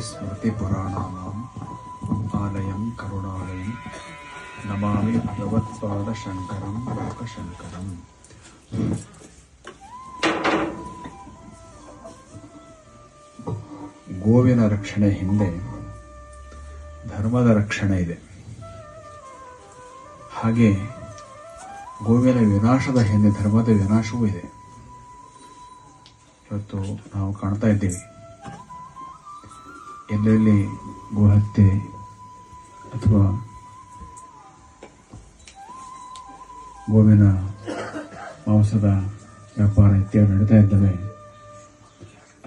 स्मृतिपुराणानाम् आलयं करुणालयं नमामि भगवत्पादशङ्करं लोकशङ्करम् ಗೋವಿನ ರಕ್ಷಣೆ ಹಿಂದೆ ಧರ್ಮದ ರಕ್ಷಣೆ ಇದೆ ಹಾಗೆ ಗೋವಿನ ವಿನಾಶದ ಹಿಂದೆ ಧರ್ಮದ ವಿನಾಶವೂ ಇದೆ ಇವತ್ತು ನಾವು ಕಾಣ್ತಾ ಇದ್ದೀವಿ ಎಲ್ಲೆಲ್ಲಿ ಗೋಹತ್ಯೆ ಅಥವಾ ಗೋವಿನ ಮಾಂಸದ ವ್ಯಾಪಾರ ಇತ್ಯಾದಿ ನಡೀತಾ ಇದ್ದಾವೆ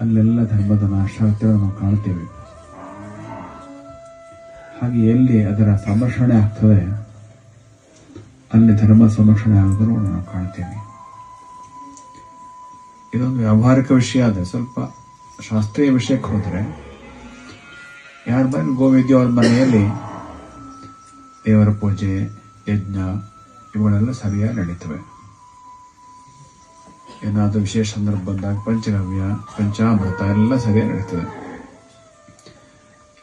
ಅಲ್ಲೆಲ್ಲ ಧರ್ಮದ ನಾಶ ನಾವು ಕಾಣ್ತೇವೆ. ಹಾಗೆ ಎಲ್ಲಿ ಅದರ ಸಂರಕ್ಷಣೆ ಆಗ್ತದೆ, ಅಲ್ಲಿ ಧರ್ಮ ಸಂರಕ್ಷಣೆ ಆಗೋದನ್ನು ನಾವು ಕಾಣ್ತೇವೆ. ಇದೊಂದು ವ್ಯಾವಹಾರಿಕ ವಿಷಯ ಆದರೆ ಸ್ವಲ್ಪ ಶಾಸ್ತ್ರೀಯ ವಿಷಯಕ್ಕೆ ಹೋದರೆ ಯಾರ ಬಂದು ಗೋವಿಗೆ ಅವ್ರ ಮನೆಯಲ್ಲಿ ದೇವರ ಪೂಜೆ, ಯಜ್ಞ, ಇವುಗಳೆಲ್ಲ ಸರಿಯಾಗಿ ನಡೀತವೆ. ಏನಾದರೂ ವಿಶೇಷ ಸಂದರ್ಭ ಬಂದಾಗ ಪಂಚಗವ್ಯ, ಪಂಚಾಮೃತ ಎಲ್ಲ ಸರಿಯಾಗಿ ನಡೀತದೆ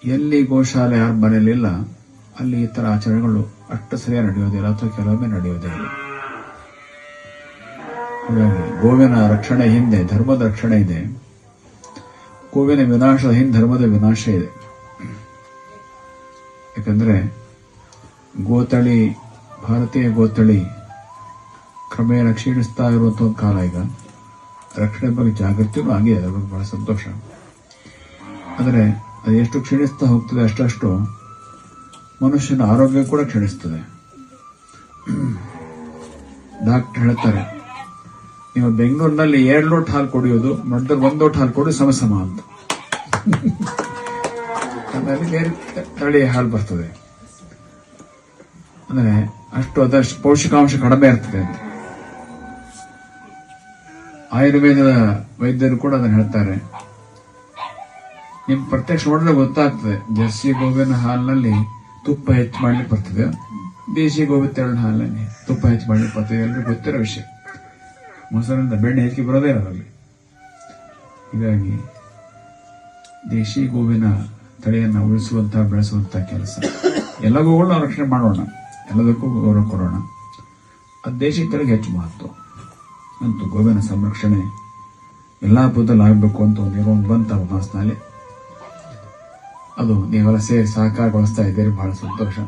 ಎಲ್ಲಿ ಗೋಶಾಲೆ ಯಾರ ಮನೆಯಲ್ಲಿಲ್ಲ ಅಲ್ಲಿ ಈ ಥರ ಆಚರಣೆಗಳು ಅಷ್ಟು ಸರಿಯಾಗಿ ನಡೆಯೋದಿಲ್ಲ ಅಥವಾ ಕೆಲವೊಮ್ಮೆ ನಡೆಯೋದಿಲ್ಲ ಹಾಗಾಗಿ ಗೋವಿನ ರಕ್ಷಣೆ ಹಿಂದೆ, ಧರ್ಮದ ರಕ್ಷಣೆ ಇದೆ. ಗೋವಿನ ವಿನಾಶದ ಹಿಂದೆ, ಧರ್ಮದ ವಿನಾಶ ಇದೆ. ಯಾಕಂದ್ರೆ ಗೋತಳಿ, ಭಾರತೀಯ ಗೋತಳಿ ಕ್ರಮೇಣ ಕ್ಷೀಣಿಸ್ತಾ ಇರುವಂಥ ಒಂದು ಕಾಲ ಈಗ. ರಕ್ಷಣೆ ಬಗ್ಗೆ ಜಾಗೃತಿನೂ ಆಗಿದೆ ಅದರ ಬಗ್ಗೆ ಬಹಳ ಸಂತೋಷ. ಆದರೆ ಅದು ಎಷ್ಟು ಕ್ಷೀಣಿಸ್ತಾ ಹೋಗ್ತದೆ ಅಷ್ಟು ಮನುಷ್ಯನ ಆರೋಗ್ಯ ಕೂಡ ಕ್ಷೀಣಿಸ್ತದೆ. ಡಾಕ್ಟರ್ ಹೇಳ್ತಾರೆ, ನೀವು ಬೆಂಗಳೂರಿನಲ್ಲಿ ಎರಡು ಲೋಟ್ ಹಾಲು ಕುಡಿಯೋದು ಮಧ್ಯದಲ್ಲಿ ಒಂದು ಲೋಟ್ ಹಾಲು ಕೊಡಿ ಸಮಸಮ ಸಮ ಅಂತ. ಅದರಲ್ಲಿ ಬೇರೆ ತಳಿ ಹಾಲು ಬರ್ತದೆ. ಅಂದರೆ ಅಷ್ಟು ಅದಷ್ಟು ಪೌಷ್ಟಿಕಾಂಶ ಕಡಿಮೆ ಇರ್ತದೆ ಅಂತ. ಆಯುರ್ವೇದದ ವೈದ್ಯರು ಕೂಡ ಅದನ್ನು ಹೇಳ್ತಾರೆ. ನಿಮ್ ಪ್ರತ್ಯಕ್ಷ ನೋಡಿದ್ರೆ ಗೊತ್ತಾಗ್ತದೆ ಜರ್ಸಿ ಗೋವಿನ ಹಾಲಿನಲ್ಲಿ ತುಪ್ಪ ಹೆಚ್ಚು ಮಾಡ್ಲಿಕ್ಕೆ ಬರ್ತದೆ. ದೇಶಿ ಗೋವಿ ತೆರಳಿನ ಹಾಲಿನಲ್ಲಿ ತುಪ್ಪ ಹೆಚ್ಚು ಮಾಡ್ಲಿಕ್ಕೆ ಬರ್ತದೆ. ಎಲ್ರಿಗೂ ಗೊತ್ತಿರೋ ವಿಷಯ. ಮೊಸರಿಂದ ಬೆಣ್ಣೆ ಹೆಚ್ಚಿಗೆ ಬರೋದೇ ಅದರಲ್ಲಿ ಹೀಗಾಗಿ ದೇಶಿ ಗೋವಿನ ತಳಿಯನ್ನು ಉಳಿಸುವಂತಹ, ಬೆಳೆಸುವಂತಹ ಕೆಲಸ. ಎಲ್ಲ ಗೋಗಳನ್ನ ನಾವು ರಕ್ಷಣೆ ಮಾಡೋಣ. ಎಲ್ಲದಕ್ಕೂ ಗೌರವ ಕೊಡೋಣ. ಅದು ದೇಶಿ ತಳಿಗೆ ಹೆಚ್ಚು ಮಹತ್ವ. ಅಂತೂ ಗೋವಿನ ಸಂರಕ್ಷಣೆ ಎಲ್ಲ ಹಬ್ಬದಲ್ಲಿ ಆಗಬೇಕು ಅಂತ ಒಂದು ಏನೋ ಒಂದು ಬಂತ ಮನಸ್ಸಿನಲ್ಲಿ ಅದು ನೀವೆಲ್ಲ ಸೇರಿ ಸಹಕಾರಗೊಳಿಸ್ತಾ ಇದ್ದೀರಿ, ಬಹಳ ಸಂತೋಷ.